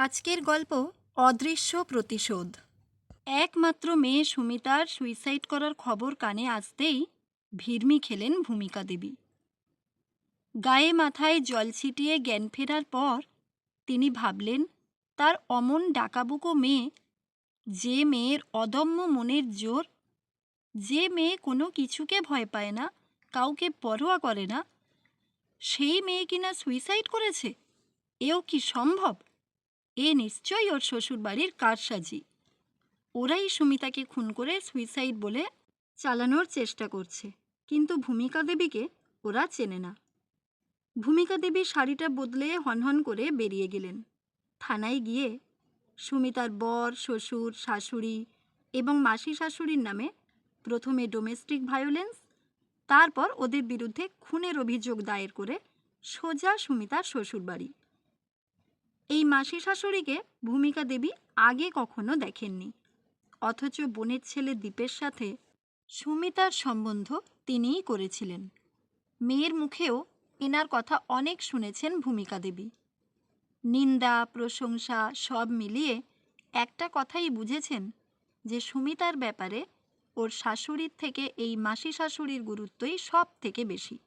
আজকের গল্প অদৃশ্য প্রতিশোধ। একমাত্র মেয়ে সুমিতার সুইসাইড করার খবর কানে আসতেই ভিড়মি খেলেন ভূমিকা দেবী। গায়ে মাথায় জল ছিটিয়ে জ্ঞান ফেরার পর তিনি ভাবলেন, তার অমন ডাকাবুকো মেয়ে, যে মেয়ের অদম্য মনের জোর, যে মেয়ে কোনো কিছুকে ভয় পায় না, কাউকে পরোয়া করে না, সেই মেয়ে কিনা সুইসাইড করেছে? এও কি সম্ভব? এ নিশ্চয়ই ওর শ্বশুরবাড়ির কারসাজি। ওরাই সুমিতাকে খুন করে সুইসাইড বলে চালানোর চেষ্টা করছে। কিন্তু ভূমিকা দেবীকে ওরা চেনে না। ভূমিকা দেবী শাড়িটা বদলে হনহন করে বেরিয়ে গেলেন। থানায় গিয়ে সুমিতার বর, শ্বশুর, শাশুড়ি এবং মাসি শাশুড়ির নামে প্রথমে ডোমেস্টিক ভায়োলেন্স তারপর ওদের বিরুদ্ধে খুনের অভিযোগ দায়ের করে সোজা সুমিতার শ্বশুরবাড়ি। এই মাসি শাশুড়িকে ভূমিকা দেবী আগে কখনো দেখেননি। অথচ বোনের ছেলে দীপের সাথে সুমিতার সম্বন্ধ তিনিই করেছিলেন। মেয়ের মুখেও এনার কথা অনেক শুনেছেন ভূমিকা দেবী। নিন্দা, প্রশংসা সব মিলিয়ে একটা কথাই বুঝেছেন যে সুমিতার ব্যাপারে ওর শাশুড়ির থেকে এই মাসি শাশুড়ির গুরুত্বই সব থেকে বেশি।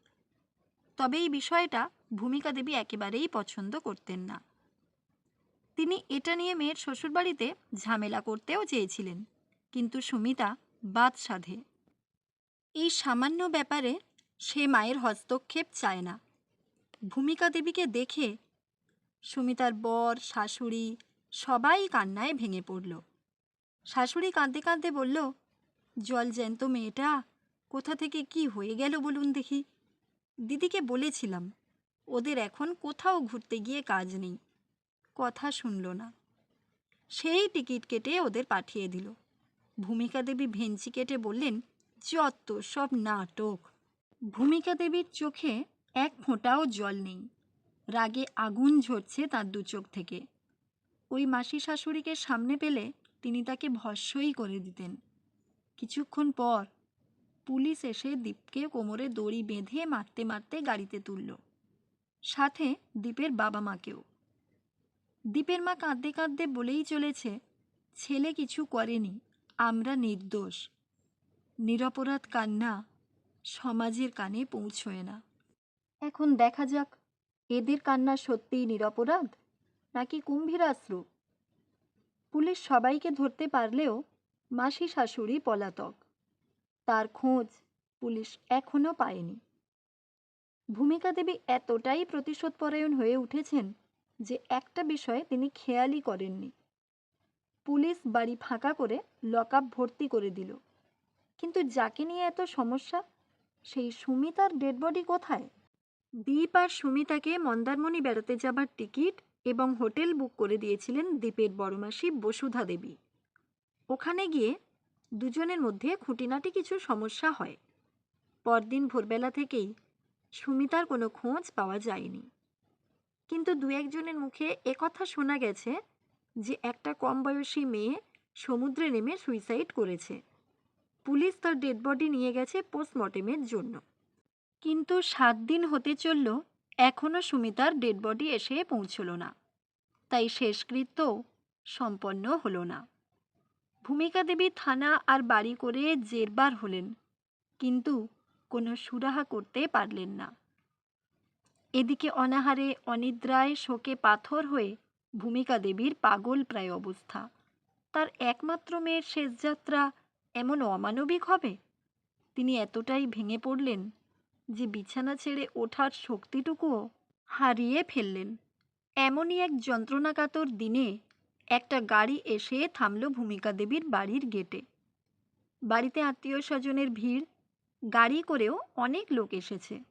তবে এই বিষয়টা ভূমিকা দেবী একেবারেই পছন্দ করতেন না। তিনি এটা নিয়ে মেয়ের শ্বশুরবাড়িতে ঝামেলা করতেও চেয়েছিলেন। কিন্তু সুমিতা বাদ সাধে। এই সামান্য ব্যাপারে সে মায়ের হস্তক্ষেপ চায় না। ভূমিকা দেবীকে দেখে সুমিতার বর, শাশুড়ি সবাই কান্নায় ভেঙে পড়ল। শাশুড়ি কাঁদতে কাঁদতে বলল, জল জ্যান্ত মেয়েটা, কোথা থেকে কি হয়ে গেল বলুন দেখি। দিদিকে বলেছিলাম, ওদের এখন কোথাও ঘুরতে গিয়ে কাজ নেই। কথা শুনল না। সেই টিকিট কেটে ওদের পাঠিয়ে দিল। ভূমিকা দেবী ভেঞ্চি কেটে বললেন, যত সব নাটক। ভূমিকা দেবীর চোখে এক ফোঁটাও জল নেই। রাগে আগুন ঝরছে তার দু চোখ থেকে। ওই মাসি শাশুড়িকে সামনে পেলে তিনি তাকে ভস্যই করে দিতেন। কিছুক্ষণ পর পুলিশ এসে দীপকে কোমরে দড়ি বেঁধে মারতে মারতে গাড়িতে তুলল। সাথে দীপের বাবা মাকেও। দীপের মা কাঁদতে কাঁদতে বলেই চলেছে, ছেলে কিছু করেনি, আমরা নির্দোষ। নিরপরাধ কান্না সমাজের কানে পৌঁছয় না। এখন দেখা যাক, এদের কান্না সত্যিই নিরপরাধ নাকি কুম্ভীরাশ্রু পুলিশ সবাইকে ধরতে পারলেও মাসি শাশুড়ি পলাতক। তার খোঁজ পুলিশ এখনও পায়নি। ভূমিকা দেবী এতটাই প্রতিশোধপরায়ণ হয়ে উঠেছেন যে একটা বিষয়ে তিনি খেয়ালই করেননি। পুলিশ বাড়ি ফাঁকা করে লকআপ ভর্তি করে দিল। কিন্তু যাকে নিয়ে এত সমস্যা? সেই সুমিতার ডেড বডি কোথায়? দীপ আর সুমিতাকে মন্দারমণি বেড়াতে যাবার টিকিট এবং হোটেল বুক করে দিয়েছিলেন দ্বীপের বড়মাসি বসুধা দেবী। ওখানে গিয়ে দুজনের মধ্যে খুঁটিনাটি কিছু সমস্যা হয়। পরদিন ভোরবেলা থেকেই সুমিতার কোনো খোঁজ পাওয়া যায়নি। কিন্তু দু একজনের মুখে একথা শোনা গেছে যে একটা কম বয়সী মেয়ে সমুদ্রে নেমে সুইসাইড করেছে। পুলিশ তার ডেড বডি নিয়ে গেছে পোস্টমর্টেমের জন্য। কিন্তু সাত দিন হতে চলল এখনও সুমিতার ডেড বডি এসে পৌঁছল না। তাই শেষকৃত্য সম্পন্ন হলো না। ভূমিকা দেবী থানা আর বাড়ি করে জেরবার হলেন, কিন্তু কোনো সুরাহা করতে পারলেন না। এদিকে অনাহারে অনিদ্রায় শোকে পাথর হয়ে ভূমিকা দেবীর পাগল প্রায় অবস্থা। তার একমাত্র মেয়ের শেষ যাত্রা এমন অমানবিক হবে? তিনি এতটাই ভেঙে পড়লেন যে বিছানা ছেড়ে ওঠার শক্তিটুকুও হারিয়ে ফেললেন। এমনই এক যন্ত্রণাকাতর দিনে একটা গাড়ি এসে থামল ভূমিকা দেবীর বাড়ির গেটে। বাড়িতে আত্মীয় স্বজনের ভিড়, গাড়ি করেও অনেক লোক এসেছে।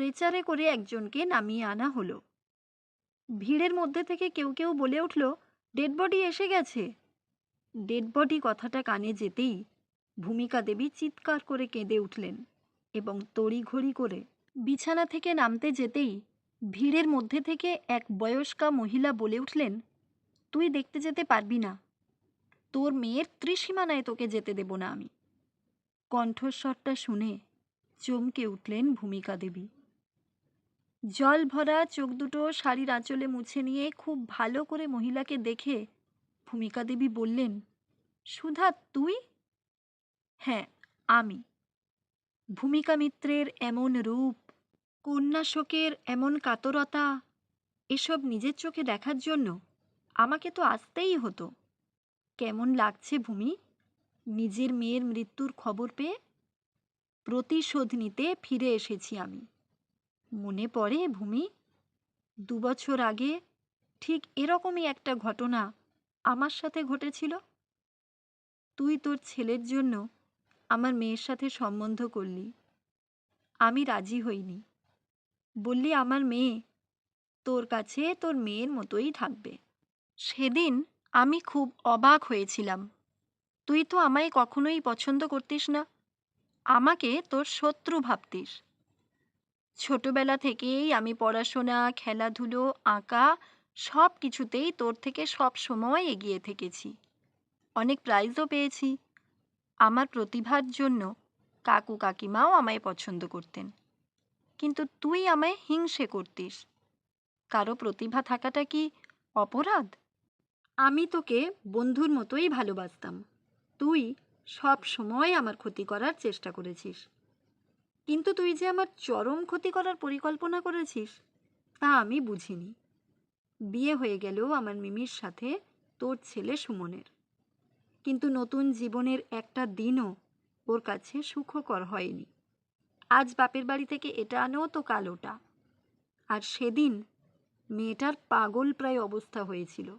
ট্রেচারে করে একজনকে নামিয়ে আনা হলো। ভিড়ের মধ্যে থেকে কেউ কেউ বলে উঠল ডেড বডি এসে গেছে। ডেড বডি কথাটা কানে যেতেই ভূমিকা দেবী চিৎকার করে কেঁদে উঠলেন এবং তড়িঘড়ি করে বিছানা থেকে নামতে যেতেই ভিড়ের মধ্যে থেকে এক বয়স্কা মহিলা বলে উঠলেন, তুই দেখতে যেতে পারবি না। তোর মেয়ের ত্রিসীমানায় তোকে যেতে দেব না আমি। কণ্ঠস্বরটা শুনে চমকে উঠলেন ভূমিকা দেবী। জল ভরা চোখ দুটো শাড়ির আঁচলে মুছে নিয়ে খুব ভালো করে মহিলাকে দেখে ভূমিকা দেবী বললেন, সুধা, তুই? হ্যাঁ আমি। ভূমিকা মিত্রের এমন রূপ, কন্যা শোকের এমন কাতরতা, এসব নিজের চোখে দেখার জন্য আমাকে তো আসতেই হতো। কেমন লাগছে ভূমি? নিজের মেয়ের মৃত্যুর খবর পেয়ে প্রতিশোধ নিতে ফিরে এসেছি আমি। মনে পড়ে ভূমি? দুবছর আগে ঠিক এরকমই একটা ঘটনা আমার সাথে ঘটেছিল। তুই তোর ছেলের জন্য আমার মেয়ের সাথে সম্বন্ধ করলি। আমি রাজি হইনি। বললি, আমার মেয়ে তোর কাছে তোর মেয়ের মতোই থাকবে। সেদিন আমি খুব অবাক হয়েছিলাম। তুই তো আমায় কখনোই পছন্দ করতিস না। আমাকে তোর শত্রু ভাবতিস। ছোটবেলা থেকেই আমি পড়াশোনা, খেলাধুলো, আঁকা সব কিছুতেই তোর থেকে সব সময় এগিয়ে থেকেছি। অনেক প্রাইজও পেয়েছি। আমার প্রতিভার জন্য কাকু কাকিমাও আমায় পছন্দ করতেন। কিন্তু তুই আমায় হিংসে করতিস। কারও প্রতিভা থাকাটা কি অপরাধ? আমি তোকে বন্ধুর মতোই ভালোবাসতাম। তুই সব সময় আমার ক্ষতি করার চেষ্টা করেছিস। কিন্তু তুই যে আমার চরম ক্ষতি করার পরিকল্পনা করেছিস, তা আমি বুঝিনি। বিয়ে হয়ে গেলেও আমার মিমির সাথে তোর ছেলে সুমনের। কিন্তু নতুন জীবনের একটা দিনও ওর কাছে সুখকর হয়নি। আজ বাপের বাড়ি থেকে এটা আনেও তো কাল ওটা। আর সেদিন মেয়েটার পাগল প্রায় অবস্থা হয়েছিল।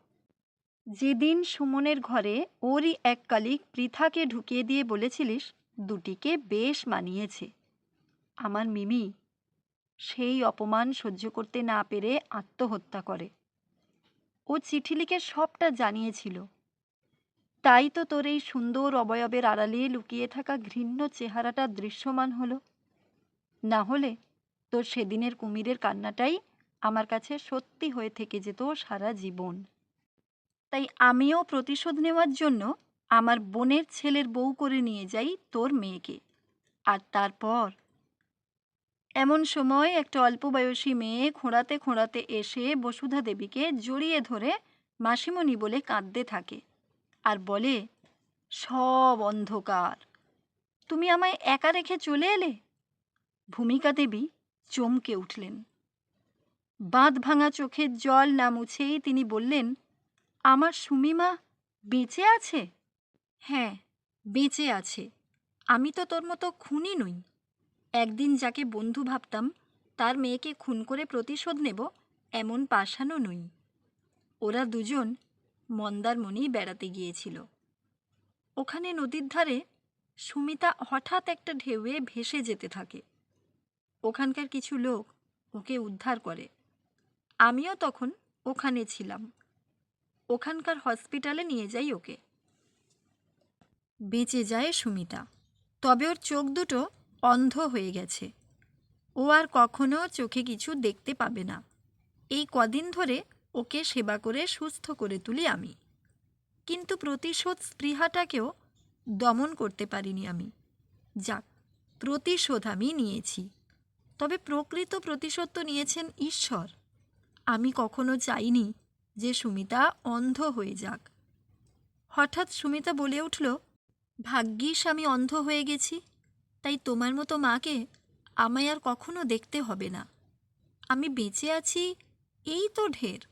যেদিন সুমনের ঘরে ওরই এক কালিক পৃথাকে ঢুকিয়ে দিয়ে বলেছিলিস, দুটিকে বেশ মানিয়েছে। আমার মিমি সেই অপমান সহ্য করতে না পেরে আত্মহত্যা করে। ও চিঠি লিখে সবটা জানিয়েছিল। তাই তো তোর এই সুন্দর অবয়বের আড়ালে লুকিয়ে থাকা ঘৃণ্য চেহারাটা দৃশ্যমান হলো। না হলে তোর সেদিনের কুমিরের কান্নাটাই আমার কাছে সত্যি হয়ে থেকে যেত সারা জীবন। তাই আমিও প্রতিশোধ নেওয়ার জন্য আমার বোনের ছেলের বউ করে নিয়ে যাই তোর মেয়েকে। আর তারপর এমন সময় একটা অল্প বয়সী মেয়ে খোঁড়াতে খোঁড়াতে এসে বসুধা দেবীকে জড়িয়ে ধরে মাসিমণি বলে কাঁদতে থাকে আর বলে, সব অন্ধকার। তুমি আমায় একা রেখে চলে এলে? ভূমিকা দেবী চমকে উঠলেন। বাঁধ ভাঙা চোখের জল না মুছেই তিনি বললেন, আমার সুমিমা বেঁচে আছে? হ্যাঁ বেঁচে আছে। আমি তো তোর মতো খুনি নই। একদিন যাকে বন্ধু ভাবতাম, তার মেয়েকে খুন করে প্রতিশোধ নেব এমন পাষাণও নই। ওরা দুজন মন্দারমণি বেড়াতে গিয়েছিল। ওখানে নদীর ধারে সুমিতা হঠাৎ একটা ঢেউয়ে ভেসে যেতে থাকে। ওখানকার কিছু লোক ওকে উদ্ধার করে। আমিও তখন ওখানে ছিলাম। ওখানকার হসপিটালে নিয়ে যাই ওকে। বেঁচে যায় সুমিতা। তবে ওর চোখ দুটো অন্ধ হয়ে গেছে। ও আর কখনো চোখে কিছু দেখতে পাবে না। এই কদিন ধরে ওকে সেবা করে সুস্থ করে তুলি আমি। কিন্তু প্রতিশোধ স্পৃহাটাকেও দমন করতে পারিনি আমি। যাক, প্রতিশোধ আমি নিয়েছি। তবে প্রকৃত প্রতিশোধ তো নিয়েছেন ঈশ্বর। আমি কখনো চাইনি যে সুমিতা অন্ধ হয়ে যাক। হঠাৎ সুমিতা বলে উঠল, ভাগ্যিস আমি অন্ধ হয়ে গেছি। তাই তোমার মতো মাকে আমায় আর কখনো দেখতে হবে না। আমি বেঁচে আছি, এই তো ঢের।